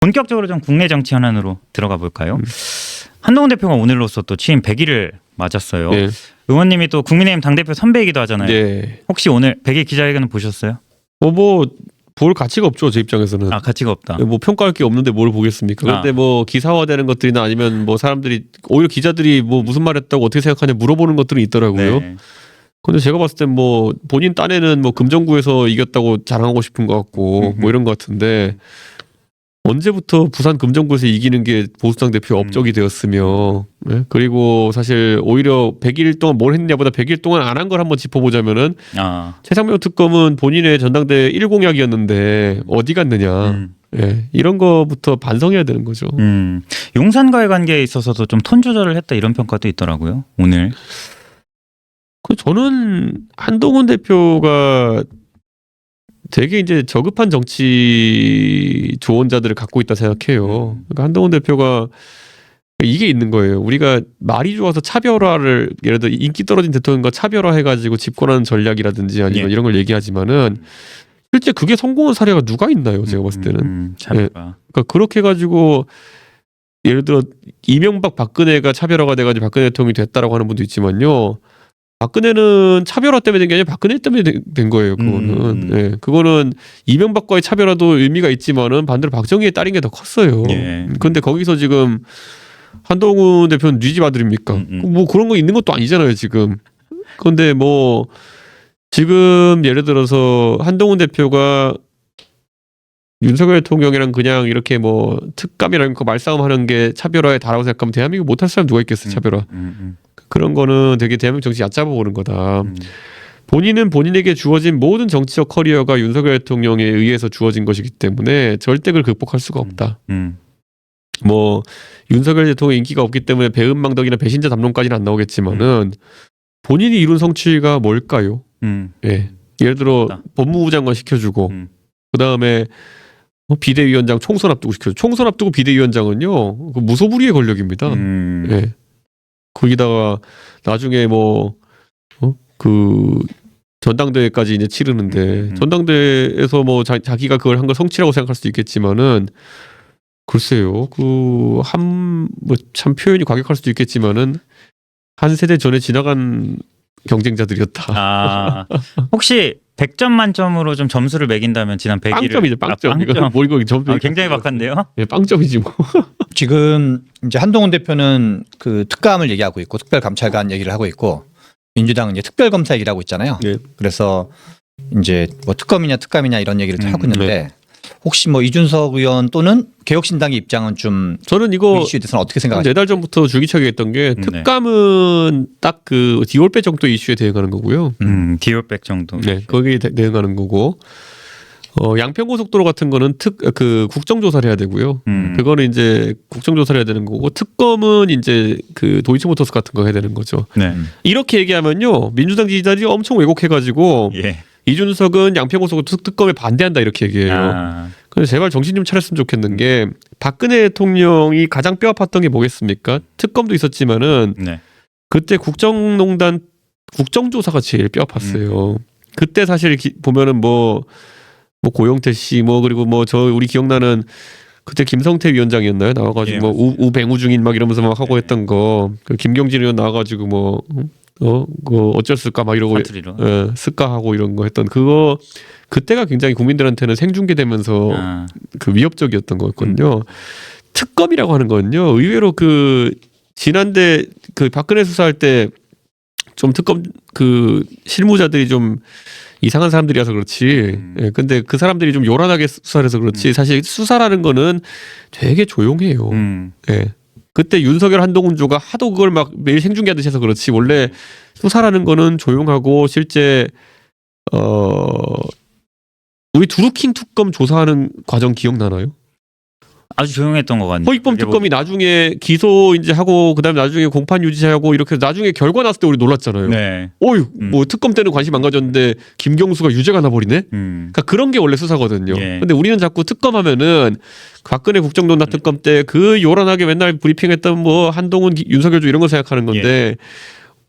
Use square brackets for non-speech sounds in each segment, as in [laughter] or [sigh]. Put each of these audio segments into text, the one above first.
본격적으로 좀 국내 정치 현안으로 들어가 볼까요? 음. 한동훈 대표가 오늘로써 또 취임 100일을 맞았어요. 네. 의원님이 또 국민의힘 당대표 선배이기도 하잖아요. 네. 혹시 오늘 100일 기자회견 보셨어요? 뭐, 뭐, 볼 가치가 없죠, 제 입장에서는. 아 가치가 없다. 뭐 평가할 게 없는데 뭘 보겠습니까? 그런데 아. 뭐 기사화되는 것들이나 아니면 뭐 사람들이 오히려 기자들이 뭐 무슨 말 했다고 어떻게 생각하냐 물어보는 것들은 있더라고요. 네. 근데 제가 봤을 땐 뭐 본인 딴에는 뭐 금정구에서 이겼다고 자랑하고 싶은 것 같고 음흠. 뭐 이런 것 같은데 언제부터 부산 금정구에서 이기는 게 보수당 대표 음. 업적이 되었으며 네? 그리고 사실 오히려 100일 동안 뭘 했냐보다 100일 동안 안 한 걸 한번 짚어보자면은 아, 최상명 특검은 본인의 전당대 1공약이었는데 어디 갔느냐 음, 예, 이런 거부터 반성해야 되는 거죠. 음. 용산과의 관계에 있어서도 좀 톤 조절을 했다 이런 평가도 있더라고요. 오늘. 그 저는 한동훈 대표가 되게 이제 저급한 정치 조언자들을 갖고 있다 생각해요. 그러니까 한동훈 대표가 이게 있는 거예요. 우리가 말이 좋아서 차별화를 예를 들어 인기 떨어진 대통령과 차별화 해가지고 집권하는 전략이라든지 아니면 예. 이런 걸 얘기하지만은 실제 그게 성공한 사례가 누가 있나요? 제가 봤을 때는. 음, 음, 차별화. 그러니까 그렇게 해가지고 예를 들어 이명박 박근혜가 차별화가 돼가지고 박근혜 대통령이 됐다라고 하는 분도 있지만요. 박근혜는 차별화 때문에 된 게 아니라 박근혜 때문에 된- 된 거예요. 그거는. 음. 예, 그거는 이명박과의 차별화도 의미가 있지만은 반대로 박정희의 딸인 게 더 컸어요. 예. 근데 거기서 지금 한동훈 대표는 뉘집 아들입니까? 음, 음. 뭐 그런 거 있는 것도 아니잖아요, 지금. 그런데 뭐 지금 예를 들어서 한동훈 대표가 윤석열 대통령이랑 그냥 이렇게 뭐 특감이라는 거 말싸움하는 게 차별화에 다라고 생각하면 대한민국 못할 사람 누가 있겠어요, 차별화. 음, 음, 그런 거는 되게 대한민국 정치 얕잡아 보는 거다. 음. 본인은 본인에게 주어진 모든 정치적 커리어가 윤석열 대통령에 의해서 주어진 것이기 때문에 절대 그걸 극복할 수가 없다. 음. 뭐 윤석열 대통령 인기가 없기 때문에 배은망덕이나 배신자 담론까지는 안 나오겠지만은 본인이 이룬 성취가 뭘까요? 음. 예. 예를 들어 없다. 법무부 장관 시켜주고 음. 그 다음에 비대위원장 총선 앞두고 시켜줘. 총선 앞두고 비대위원장은요 그 무소불위의 권력입니다. 음. 예. 거기다가 나중에 뭐, 어? 그, 전당대회까지 이제 치르는데, 음, 음. 전당대회에서 뭐 자, 자기가 그걸 한 걸 성취라고 생각할 수도 있겠지만은, 글쎄요, 그, 한, 뭐 참 표현이 과격할 수도 있겠지만은, 한 세대 전에 지나간 경쟁자들이었다. 아, 혹시 100점 만점으로 좀 점수를 매긴다면 지난 100일을 빵점이죠, 빵점. 아, 빵점. 이거 뭐 이거 점 아, 굉장히 박한데요. 예, 빵점이지 뭐. [laughs] 지금 이제 한동훈 대표는 그 특감을 얘기하고 있고 특별감찰관 얘기를 하고 있고 민주당은 이제 특별검사 얘기를 하고 있잖아요. 네. 그래서 이제 뭐 특검이냐 특감이냐 이런 얘기를 음, 하고 있는데 혹시 뭐 이준석 의원 또는 개혁신당의 입장은 좀 저는 이 이거 이슈에 대해서는 어떻게 생각하세요? 네달 전부터 줄기차게 했던 게 네. 특감은 딱 그 디올배 정도 이슈에 대응하는 거고요. 음, 디올백 정도. 네, 거기에 대- 대응하는 거고. 어, 양평고속도로 같은 거는 특, 그 국정조사를 해야 되고요. 음. 그거는 이제 국정조사를 해야 되는 거고, 특검은 이제 그 도이치모터스 같은 거 해야 되는 거죠. 네. 이렇게 얘기하면요, 민주당 지지자들이 엄청 왜곡해가지고, 예. 이준석은 양평고속도로 특- 특검에 반대한다 이렇게 얘기해요. 아, 근데 제발 정신 좀 차렸으면 좋겠는 게, 박근혜 대통령이 가장 뼈 아팠던 게 뭐겠습니까? 특검도 있었지만은, 네. 그때 국정농단 국정조사가 제일 뼈 아팠어요. 그때 사실 기- 보면은 뭐, 뭐 고영태 씨 뭐 그리고 뭐 저 우리 기억나는 그때 김성태 위원장이었나요? 나와가지고 예, 뭐 우, 우뱅우 중인 막 이러면서 막 하고 네. 했던 거. 그 김경진 의원 나와가지고 뭐 어, 그 어쩔을까 막 이러고 사투리로. 예, 스카하고 이런 거 했던 그거 그때가 굉장히 국민들한테는 생중계되면서 아, 그 위협적이었던 거였거든요. 특검이라고 하는 거는요. 의외로 그 지난데 그 박근혜 수사할 때 좀 특검 그 실무자들이 좀 이상한 사람들이라서 그렇지. 음. 예, 근데 그 사람들이 좀 요란하게 수사를 해서 그렇지. 사실 수사라는 거는 되게 조용해요. 음. 예. 그때 윤석열 한동훈조가 하도 그걸 막 매일 생중계하듯이 해서 그렇지. 원래 수사라는 거는 조용하고 실제 어 우리 두루킹 특검 조사하는 과정 기억나나요? 아주 조용했던 것 같네요. 허익범 그게 뭐- 특검이 나중에 기소 이제 하고 그다음에 나중에 공판 유지하고 이렇게 나중에 결과 났을 때 우리 놀랐잖아요. 네. 어유 음. 뭐 특검 때는 관심 안 가졌는데 김경수가 유죄가 나버리네. 음. 그러니까 그런 게 원래 수사거든요. 예. 근데 우리는 자꾸 특검하면은 박근혜 국정농단 음. 특검 때 그 요란하게 맨날 브리핑했던 뭐 한동훈 기- 윤석열 주 이런 거 생각하는 건데 예.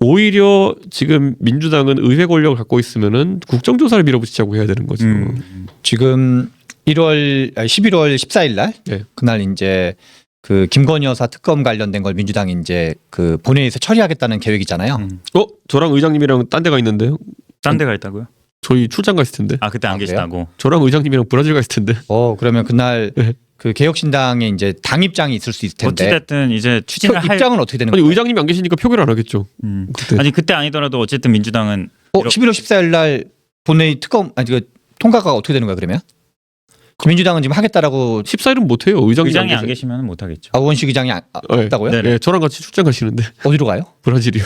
오히려 지금 민주당은 의회 권력을 갖고 있으면은 국정조사를 밀어붙이자고 해야 되는 거죠. 음. 지금 1월 11월 14일 날 네. 그날 이제 그 김건희 여사 특검 관련된 걸 민주당이 이제 그 본회의에서 처리하겠다는 계획이잖아요. 음. 어 저랑 의장님이랑 딴 데가 있는데요. 딴 데가 있다고요? 저희 출장 갔을 텐데. 아 그때 안 아, 그래요? 계시다고. 저랑 의장님이랑 브라질 갔을 텐데. 어 그러면 그날 네. 그 개혁신당에 이제 당 입장이 있을 수 있을 텐데 어찌됐든 이제 표- 추진을 할. 입장은 어떻게 되는 아니 거예요? 의장님이 안 계시니까 표결 안 하겠죠. 음. 그때. 아니 그때 아니더라도 어쨌든 민주당은 어, 이렇게- 11월 14일 날 본회의 특검 아니 그 통과가 어떻게 되는 거야 그러면? 민주당은 지금 하겠다라고 14일은 못 해요. 의장님이 의장이 안. 계시면 못 하겠죠. 아우원식 의장이 아, 아, 네. 없다고요? 네. 네, 저랑 같이 출장 가시는데 어디로 가요? [laughs] 브라질이요.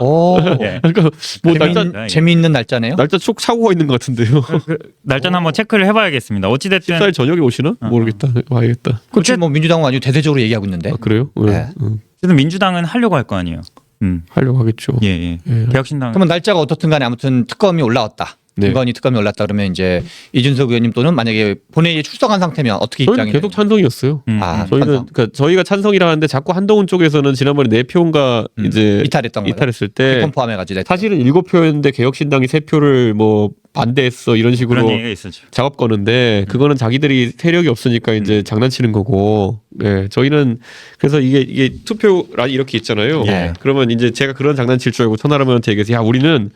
오, 예. [laughs] 그러니까 뭐 재미있, 날짜 재미있는 날짜네요. 날짜 쭉 사고가 있는 것 같은데요. 그 날짜는 한번 체크를 해봐야겠습니다. 어찌 됐든 14일 저녁에 오시나? 어, 모르겠다. 와야겠다. 그렇지 뭐 민주당은 아주 대대적으로 얘기하고 있는데. 아 그래요? 네. 응. 어쨌든 민주당은 하려고 할 거 아니에요. 음. 하려고 하겠죠. 예, 예. 예. 개혁신당 그러면 날짜가 어떻든 간에 아무튼 특검이 올라왔다. 네. 김건희 특검이 올랐다 그러면 이제 이준석 의원님 또는 만약에 본회의에 출석한 상태면 어떻게 저희는 입장이 계속 되는 찬성이었어요. 음, 아, 음. 저희는 찬성. 그러니까 저희가 찬성이라 하는데 자꾸 한동훈 쪽에서는 지난번에 네 표인가 음, 이제 이탈했던? 이탈했을 때 특검 포함해 가지고 사실은 일곱 표였는데 개혁신당이 세 표를 뭐 반대했어 이런 식으로 그런 얘기가 있었죠. 작업 거는데 그거는 자기들이 세력이 없으니까 이제 장난치는 거고 예 저희는 그래서 이게 이게 투표란이 이렇게 있잖아요 예. 그러면 이제 제가 그런 장난칠 줄 알고 천하람한테 얘기해서 야 우리는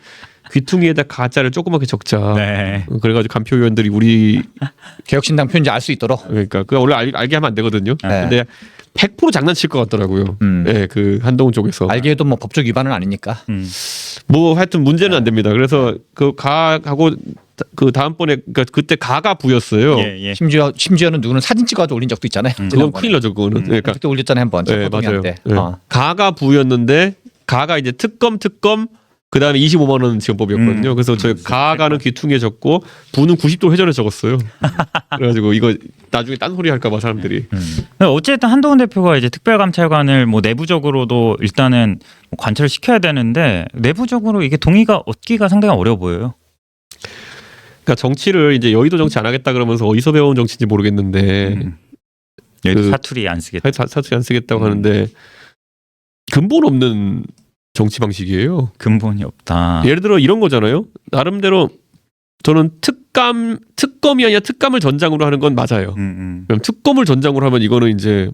귀퉁이에다 가짜를 조그맣게 적자 네. 어, 그래가지고 간표 의원들이 우리 [laughs] 개혁신당 표인지 알 수 있도록. 그러니까 그 원래 알, 알게 하면 안 되거든요 네. 근데 100% 장난칠 것 같더라고요 음. 예 그 한동훈 쪽에서 알게 해도 뭐 법적 위반은 아니니까. 음. 뭐 하여튼 문제는 안 됩니다 그래서 그 가하고 그 다음번에 그러니까 그때 가가 부였어요 예, 예. 심지어 심지어는 누구는 사진 찍어서 올린 적도 있잖아요. 음. 그건 큰일 나죠 그거는 음. 그러니까 그때 올렸잖아요 한번. 네, 맞아요. 때. 네. 어. 가가 부였는데 가가 이제 특검 특검 그 다음에 25만 원 지원법이었거든요. 음. 그래서 저희 가가는 귀퉁이에 적고 부는 90도 회전에 적었어요. [laughs] 그래가지고 이거 나중에 딴 소리 할까봐 사람들이 음. 어쨌든 한동훈 대표가 이제 특별감찰관을 뭐 내부적으로도 일단은 뭐 관철 시켜야 되는데 내부적으로 이게 동의가 얻기가 상당히 어려워 보여요. 그러니까 정치를 이제 여의도 정치 안 하겠다 그러면서 어디서 배운 정치인지 모르겠는데 음. 그- 사투리 안 쓰겠다. 사, 사투리 안 쓰겠다고 음. 하는데 근본 없는 정치 방식이에요. 근본이 없다. 예를 들어 이런 거잖아요. 나름대로 저는 특감 특검이 아니라 특감을 전장으로 하는 건 맞아요. 음, 음. 그럼 특검을 전장으로 하면 이거는 이제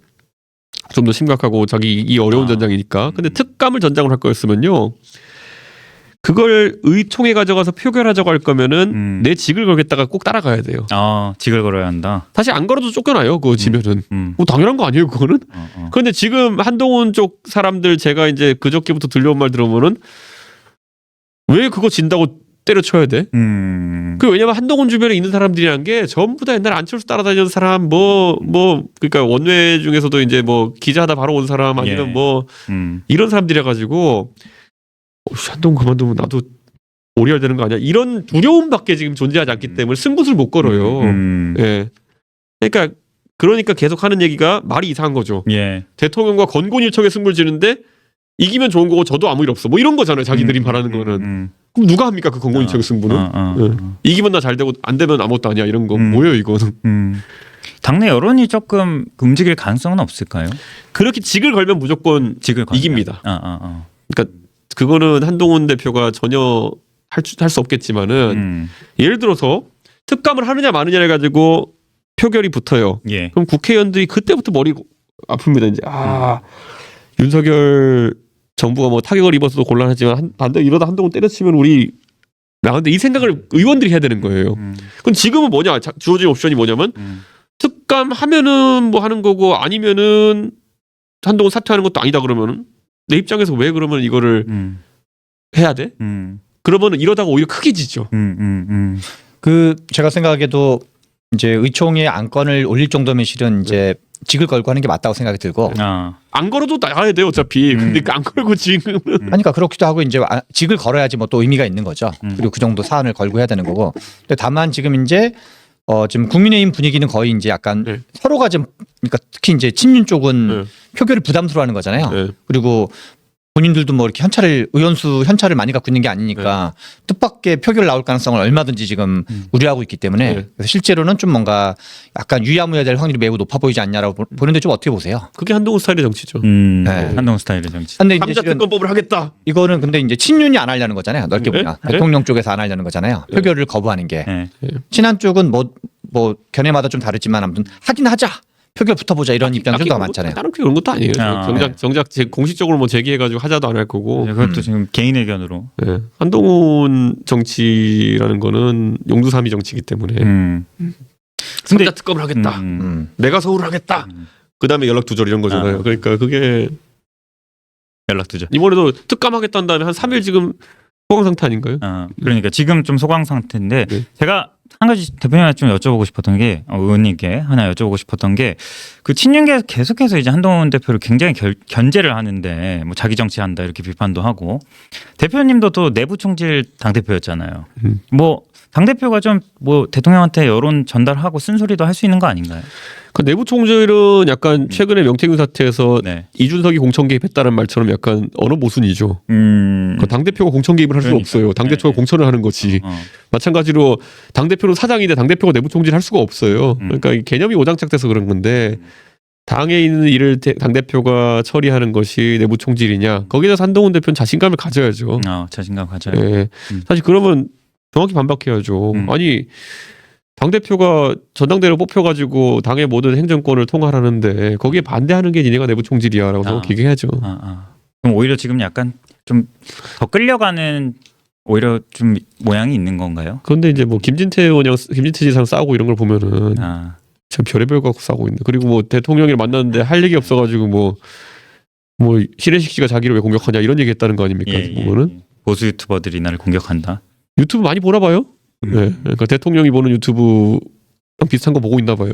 좀 더 심각하고 자기 이 어려운 아. 전장이니까. 근데 음. 특감을 전장으로 할 거였으면요. 그걸 의총에 가져가서 표결하자고 할 거면은 음. 내 직을 걸겠다가 꼭 따라가야 돼요. 아 직을 걸어야 한다. 사실 안 걸어도 쫓겨나요. 그거 지면은. 음. 뭐 당연한 거 아니에요, 그거는? 어, 어. 그런데 지금 한동훈 쪽 사람들 제가 이제 그저께부터 들려온 말 들어보면은 왜 그거 진다고 때려쳐야 돼? 음. 그 왜냐면 한동훈 주변에 있는 사람들이란 게 전부 다 옛날 안철수 따라다니는 사람 뭐뭐 그러니까 원외 중에서도 이제 뭐 기자하다 바로 온 사람 아니면 예. 뭐 음. 이런 사람들이라 가지고 한동훈 그만두면 나도 오리알 되는 거 아니야? 이런 두려움밖에 지금 존재하지 않기 때문에 승부를 못 걸어요. 음. 예. 그러니까 그러니까 계속 하는 얘기가 말이 이상한 거죠. 예. 대통령과 건곤일척에 승부를 지는데 이기면 좋은 거고 저도 아무 일 없어. 뭐 이런 거잖아요. 자기들이 음, 바라는 음, 거는. 음. 그럼 누가 합니까 그 건곤일척의 승부는? 어, 어, 예. 어. 이기면 나 잘 되고 안 되면 아무것도 아니야 이런 거 음. 뭐예요 이거는 음. 당내 여론이 조금 움직일 가능성은 없을까요? 그렇게 직을 걸면 무조건 직을 걸면. 이깁니다. 아, 아, 아. 그거는 한동훈 대표가 전혀 할 수 없겠지만은 음. 예를 들어서 특감을 하느냐 마느냐 해가지고 표결이 붙어요. 예. 그럼 국회의원들이 그때부터 머리 아픕니다. 이제 아 윤석열 정부가 뭐 타격을 입어서도 곤란하지만 한, 반대 이러다 한동훈 때려치면 우리 나근데 이 생각을 의원들이 해야 되는 거예요. 음. 그럼 지금은 뭐냐 자- 주어진 옵션이 뭐냐면 음. 특감 하면은 뭐 하는 거고 아니면은 한동훈 사퇴하는 것도 아니다 그러면은 내 입장에서 왜 그러면 이거를 음. 해야 돼? 음. 그러면은 이러다가 오히려 크게 지죠. 음. 음. 음. 그 제가 생각하기에도 이제 의총에 안건을 올릴 정도면 실은 이제 직을 걸고 하는 게 맞다고 생각이 들고 아. 안 걸어도 나가야 돼요 어차피. 음. 근데 안 걸고 지금은 음. 하니까 그렇기도 하고 이제 아- 직을 걸어야지 뭐 또 의미가 있는 거죠. 음. 그리고 그 정도 사안을 걸고 해야 되는 거고. 근데 다만 지금 이제 어 지금 국민의힘 분위기는 거의 이제 약간 네. 서로가 좀 그러니까 특히 이제 친윤 쪽은 네. 표결을 부담스러워하는 거잖아요. 네. 그리고 본인들도 뭐 이렇게 현찰을 의원수 현찰을 많이 갖고 있는 게 아니니까 뜻밖의 표결 나올 가능성을 얼마든지 지금 음. 우려하고 있기 때문에 네. 그래서 실제로는 좀 뭔가 약간 유야무야 될 확률이 매우 높아 보이지 않냐라고 보- 보는데 좀 어떻게 보세요? 그게 한동훈 스타일의 정치죠. 음. 네. 한동훈 스타일의 정치. 근데 이제 특검법을 하겠다. 이거는 근데 이제 친윤이 안 하려는 거잖아요. 넓게 네? 보면 네? 대통령 쪽에서 안 하려는 거잖아요. 네. 표결을 거부하는 게 네. 친한 쪽은 뭐 뭐 견해마다 좀 다르지만 아무튼 하긴 하자 표결 붙어보자 이런 입장이 좀더 많잖아요. 다른 그런 것도 아니에요. 아, 정작 네. 정작 제 공식적으로 뭐 제기해가지고 하자도 안 할 거고. 네, 그것도 음. 지금 개인 의견으로. 예. 한동훈 정치라는 거는 용두삼이 정치이기 때문에 음. 근데 특검을 하겠다. 음. 음. 내가 서울을 하겠다. 음. 그 다음에 연락 두절 이런 거잖아요. 아. 그러니까 그게 연락 두죠. 이번에도 특감하겠다는 다음에 한 3일 지금 소강 상태 아닌가요? 어, 그러니까 지금 좀 소강 상태인데 네. 제가 한 가지 대표님한테 좀 여쭤보고 싶었던 게 어, 의원님께 하나 여쭤보고 싶었던 게 그 친윤계 계속해서 이제 한동훈 대표를 굉장히 결, 견제를 하는데 뭐 자기 정치한다 이렇게 비판도 하고 대표님도 또 내부 총질 당 대표였잖아요. 음. 뭐 당 대표가 좀 뭐 대통령한테 여론 전달하고 쓴소리도 할 수 있는 거 아닌가요? 그 내부 총질은 약간 최근에 명태균 사태에서 네. 이준석이 공천 개입했다는 말처럼 약간 언어 모순이죠. 음. 그당 대표가 공천 개입을 할 수가 그러니까. 없어요. 당 대표가 네. 공천을 하는 거지. 어. 마찬가지로 당 대표는 사장인데 당 대표가 내부 총질 할 수가 없어요. 음. 그러니까 이 개념이 오장착돼서 그런 건데 당에 있는 일을 당 대표가 처리하는 것이 내부 총질이냐? 대해서 한동훈 대표는 자신감을 가져야죠. 어, 자신감 가져요. 예. 음. 사실 그러면 정확히 반박해야죠. 음. 아니 당 대표가 전당대회를 뽑혀가지고 당의 모든 행정권을 통할하는데 거기에 반대하는 게 니네가 내부 총질이야라고 아. 정확히 얘기해야죠. 아, 아. 그럼 오히려 지금 약간 좀 더 끌려가는 오히려 좀 모양이 있는 건가요? 그런데 이제 뭐 김진태 의원이랑 김진태 지사랑 싸우고 이런 걸 보면은 아, 참 별의별 거 갖고 싸우고 있네. 그리고 뭐 대통령을 만났는데 할 얘기 없어가지고 뭐. 뭐 신혜식 씨가 자기를 왜 공격하냐 이런 얘기했다는 거 아닙니까? 예, 예, 보면은 예. 보수 유튜버들이 나를 공격한다. 유튜브 많이 보나 봐요. 음. 네, 그러니까 대통령이 보는 유튜브랑 비슷한 거 보고 있나 봐요.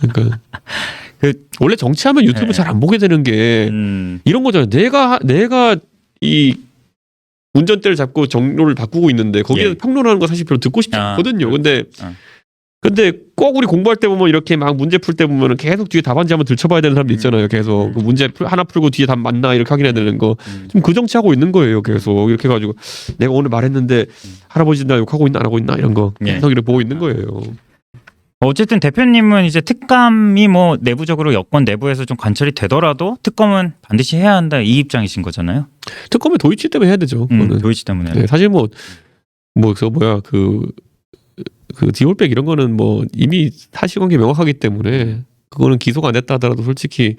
그러니까 [laughs] 그- 원래 정치하면 유튜브 네. 잘안 보게 되는 게 음, 이런 거잖아요. 내가 하- 내가 이 운전대를 잡고 정로를 바꾸고 있는데 거기에 예. 평론하는 거 사실 별로 듣고 싶지 아, 않거든요. 근데 아. 근데 꼭 우리 공부할 때 보면 이렇게 막 문제 풀 때 보면은 계속 뒤에 답안지 한번 들춰봐야 되는 사람도 음. 있잖아요. 계속 음. 그 문제 풀- 하나 풀고 뒤에 답 맞나 이렇게 확인해야 되는 거. 음. 지금 그 정치하고 있는 거예요. 계속 이렇게 해가지고 내가 오늘 말했는데 할아버지 나 욕하고 있나 안 하고 있나 이런 거 예. 계속 이렇게 보고 있는 거예요. 어쨌든 대표님은 이제 특감이 뭐 내부적으로 여권 내부에서 좀 관철이 되더라도 특검은 반드시 해야 한다 이 입장이신 거잖아요. 특검에 도이치 때문에 해야 되죠. 음, 그거는. 도이치 때문에. 네, 사실 뭐 뭐 그 뭐야 그 그 디올백 이런 거는 뭐 이미 사실관계 명확하기 때문에 그거는 기소가 안 됐다 하더라도 솔직히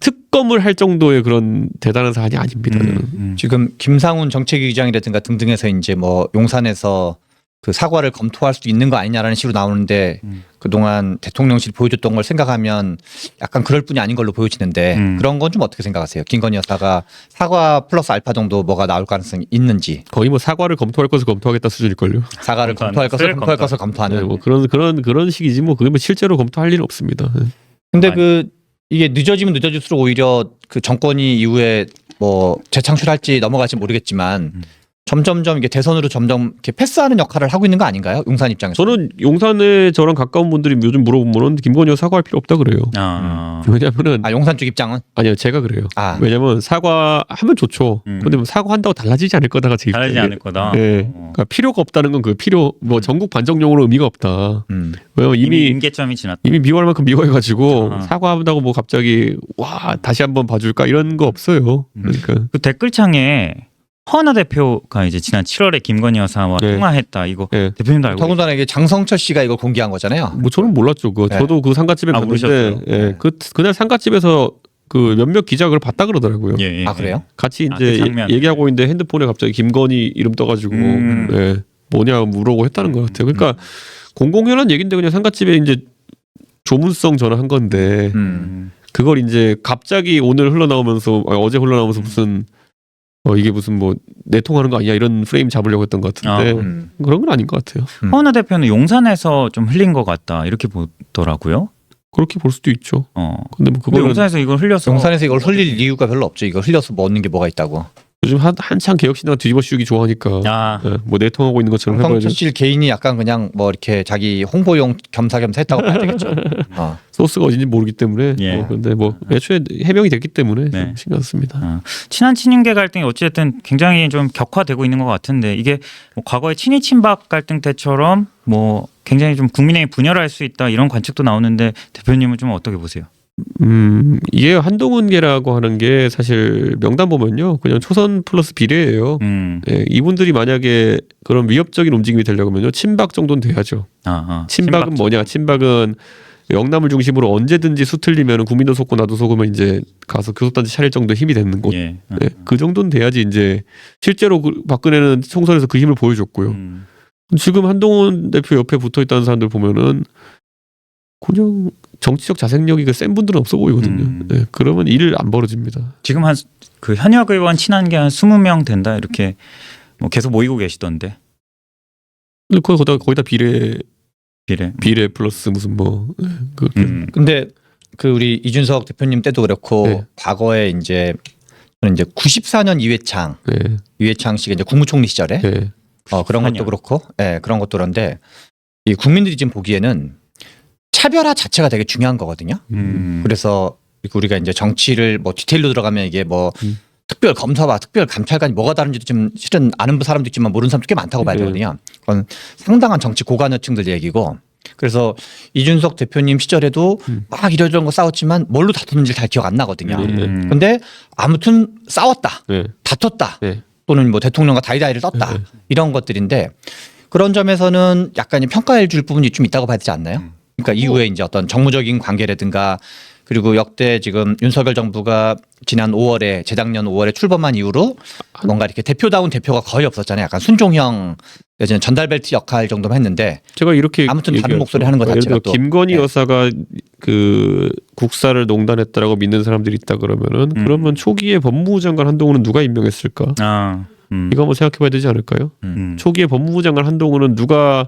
특검을 할 정도의 그런 대단한 사안이 아닙니다. 음, 음. 지금 김상훈 정책위의장이라든가 등등해서 이제 뭐 용산에서 그 사과를 검토할 수도 있는 거 아니냐라는 식으로 나오는데 음. 그동안 대통령실 보여줬던 걸 생각하면 약간 그럴 뿐이 아닌 걸로 보여지는데 음. 그런 건 좀 어떻게 생각하세요? 김건희 여사가 사과 플러스 알파 정도 뭐가 나올 가능성이 있는지 거의 뭐 사과를 검토할 것을 검토하겠다 수준일걸요. 사과를 검토할 것을 것을 검토할 검토- 것을 검토하는 네, 뭐 그런 그런 그런 식이지 뭐 그게 뭐 실제로 검토할 일은 없습니다. 네. 근데 아니. 그 이게 늦어지면 늦어질수록 오히려 그 정권이 이후에 뭐 재창출할지 넘어갈지 모르겠지만 음. 점점점 이게 대선으로 점점 이렇게 패스하는 역할을 하고 있는 거 아닌가요? 용산 입장에서. 저는 용산에 저랑 가까운 분들이 요즘 물어보면은 김건희가 사과할 필요 없다 그래요. 아, 왜냐면은 아 용산 쪽 입장은 아니요 제가 그래요. 아 왜냐면 사과하면 좋죠. 음. 근데 뭐 사과한다고 달라지지 않을 거다가 제 잘하지 입장이에요. 않을 거다. 예. 어. 그러니까 필요가 없다는 건 그 필요 뭐 전국 반정용으로 의미가 없다. 음. 왜냐면 이미 이미 임계점이 지났다. 이미 미워할 만큼 미워해가지고 아. 사과한다고 뭐 갑자기 와 다시 한번 봐줄까 이런 거 없어요. 음. 그러니까 그 댓글창에 허나 대표가 이제 지난 7월에 김건희 여사와 네. 통화했다. 이거 예. 대표님도 알고 더군다나 이게 장성철 씨가 이걸 공개한 거잖아요. 뭐 저는 몰랐죠. 그거 네. 저도 그 상가집에 아, 갔는데 모르셨어요? 예. 네. 그 그날 상가집에서 그 몇몇 기자 그걸 봤다 그러더라고요. 예, 예, 아 그래요? 같이 아, 이제 그 장면. 얘기하고 있는데 핸드폰에 갑자기 김건희 이름 떠가지고 음. 예, 뭐냐 물어보고 했다는 것 같아요. 그러니까 공공연한 얘기인데 그냥 상가집에 이제 조문성 전화 한 건데 음. 음. 그걸 이제 갑자기 오늘 흘러나오면서 아, 어제 흘러나오면서 무슨 어 이게 무슨 뭐 내통하는 거 아니야 이런 프레임 잡으려고 했던 것 같은데 아, 음. 그런 건 아닌 것 같아요. 음. 허나 대표는 용산에서 좀 흘린 것 같다 이렇게 보더라고요. 그렇게 볼 수도 있죠. 어. 근데 뭐 근데 그거는 용산에서 이걸 흘려서 용산에서 이걸 흘릴 이유가 별로 없죠. 이거 흘려서 뭐 얻는 게 뭐가 있다고. 요즘 한, 한창 개혁신당 뒤집어 씌우기 좋아하니까 아, 예, 뭐 내통하고 있는 것처럼 해봐야지 장성철 씨 개인이 약간 그냥 뭐 이렇게 자기 홍보용 겸사겸사 했다고 봐야 되겠죠. [laughs] 어. 소스가 어딘지 모르기 때문에 예. 뭐 근데 뭐 애초에 해명이 됐기 때문에 네. 좀 신경 씁니다. 어. 친한 친윤계 갈등이 어찌됐든 굉장히 좀 격화되고 있는 것 같은데 이게 뭐 과거의 친이 친박 갈등 때처럼 뭐 굉장히 좀 국민의힘 분열할 수 있다 이런 관측도 나오는데 대표님은 좀 어떻게 보세요? 음, 이게 한동훈계라고 하는 게 사실 명단 보면요. 그냥 초선 플러스 비례예요. 음. 예, 이분들이 만약에 그런 위협적인 움직임이 되려고 하면요. 친박 정도는 돼야죠. 아, 아. 친박은 친박 뭐냐? 친박은 영남을 중심으로 언제든지 수틀리면 국민도 속고 나도 속으면 이제 가서 교섭단체 차릴 정도 힘이 되는 곳. 예. 아, 예, 그 정도는 돼야지 이제 실제로 그 박근혜는 총선에서 그 힘을 보여줬고요. 음. 지금 한동훈 대표 옆에 붙어 있다는 사람들 보면은 그냥 정치적 자생력이 그 센 분들은 없어 보이거든요. 음. 네, 그러면 일 안 벌어집니다. 지금 한 그 현역 의원 친한 게 한 20명 된다 이렇게 뭐 계속 모이고 계시던데 근데 거의 다 거의 다 비례 비례. 비례 플러스 무슨 뭐 네, 그 음. 근데 그 우리 이준석 대표님 때도 그렇고 네. 과거에 이제 저는 이제 94년 이회창 네, 이회창 씨가 이제 국무총리 시절에 네. 어, 그런 94년. 것도 그렇고, 예, 그런 것도 그런데 이 국민들이 지금 보기에는 차별화 자체가 되게 중요한 거거든요. 음. 그래서 우리가 이제 정치를 뭐 디테일로 들어가면 이게 뭐 음. 특별 검사와 특별 감찰관이 뭐가 다른지도 좀 실은 아는 사람도 있지만 모르는 사람도 꽤 많다고 봐야 네. 되거든요. 그건 상당한 정치 고관여층들 얘기고. 그래서 이준석 대표님 시절에도 음. 막 이러저런 거 싸웠지만 뭘로 다투는지 잘 기억 안 나거든요. 네. 음. 근데 아무튼 싸웠다, 네. 다퉜다, 네. 또는 뭐 대통령과 다이다이를 떴다 네. 이런 것들인데 그런 점에서는 약간 평가해 줄 부분이 좀 있다고 봐야 되지 않나요? 음. 그러니까 이후에 이제 어떤 정무적인 관계라든가 그리고 역대 지금 윤석열 정부가 지난 5월에 재작년 5월에 출범한 이후로 뭔가 이렇게 대표다운 대표가 거의 없었잖아요. 약간 순종형 예전에 전달벨트 역할 정도만 했는데 제가 이렇게 아무튼 다른. 목소리 하는 것 예를 자체가 들어 또- 김건희 네. 여사가 그 국사를 농단했다라고 믿는 사람들이 있다 그러면은 음. 그러면 초기에 법무부 장관 한동훈은 누가 임명했을까? 아. 음. 이거 한번 생각해봐야 되지 않을까요? 음. 초기에 법무부 장관 한동훈은 누가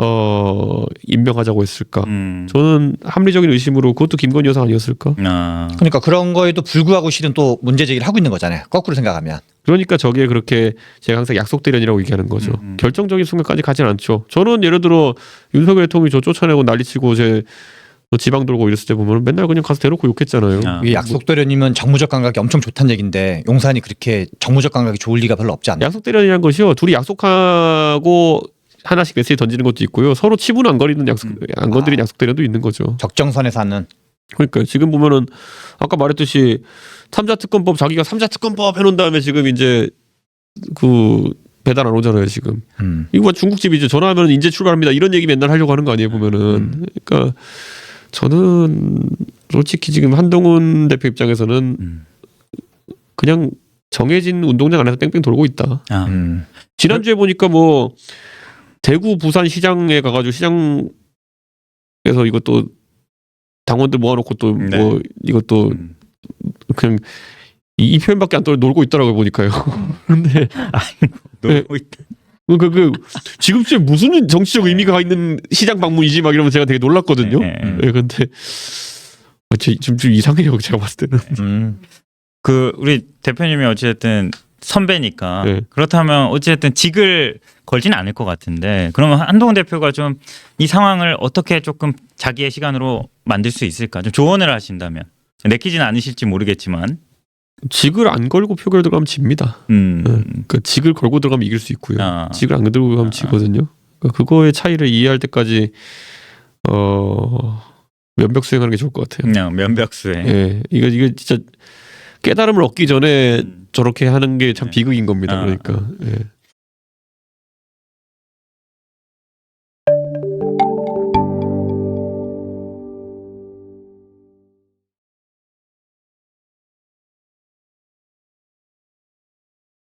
어 임명하자고 했을까? 음. 저는 합리적인 의심으로 그것도 김건희 여사 아니었을까? 아. 그러니까 그런 거에도 불구하고 실은 또 문제 제기를 하고 있는 거잖아요. 거꾸로 생각하면. 그러니까 저게 그렇게 제가 항상 약속 대련이라고 얘기하는 거죠. 음, 음. 결정적인 순간까지 가진 않죠. 저는 예를 들어 윤석열 대통령이 저 쫓아내고 난리치고 제 지방 돌고 이랬을 때 보면 맨날 그냥 가서 대놓고 욕했잖아요. 아. 이게 약속 도련이면 정무적 감각이 엄청 좋다는 얘기인데 용산이 그렇게 정무적 감각이 좋을 리가 별로 없지 않나. 약속 대련이라는 것이요. 둘이 약속하고 하나씩 메시지 던지는 것도 있고요. 서로 치분 안 거리는 약속 음. 안 건드리는 아. 약속 대련도 있는 거죠. 적정선에 사는 그러니까 지금 보면은 아까 말했듯이 삼자 특검법 자기가 삼자 특검법 해놓은 다음에 지금 이제 그 배달 안 오잖아요 지금. 음. 이거 봐, 중국집 이제 전화하면 인제 출발합니다. 이런 얘기 맨날 하려고 하는 거 아니에요 보면은. 그러니까 저는 솔직히 지금 한동훈 대표 입장에서는 음. 그냥 정해진 운동장 안에서 뺑뺑 돌고 있다. 아. 음. 지난주에 보니까 뭐 대구 부산 시장에 가가지고 시장에서 이것도 당원들 모아놓고 또 뭐 네. 이것도 음. 그냥 이, 이 표현밖에 안 떠 놀고 있더라고요 보니까요. [laughs] 근데 놀고 있다. 그, 그, 그 지금쯤 무슨 정치적 의미가 있는 시장 방문이지 막 이러면 제가 되게 놀랐거든요. 네, 네. 예, 근데 어, 저- 좀, 좀 이상해요 제가 봤을 때는. 음. 그 우리 대표님이 어쨌든 선배니까 네. 그렇다면 어쨌든 직을 걸지는 않을 것 같은데 그러면 한동훈 대표가 좀 이 상황을 어떻게 조금 자기의 시간으로 만들 수 있을까 좀 조언을 하신다면 내키지는 않으실지 모르겠지만 직을 안 걸고 표결 들어가면 집니다. 음. 그 직을 걸고 들어가면 이길 수 있고요. 아. 직을 안 들고 가면 아. 지거든요. 그러니까 그거의 차이를 이해할 때까지 어 면벽 수행하는 게 좋을 것 같아요. 그냥 면벽수에 예, 이거 이거 진짜 깨달음을 얻기 전에 음. 저렇게 하는 게참 네. 비극인 겁니다. 아. 그러니까 예.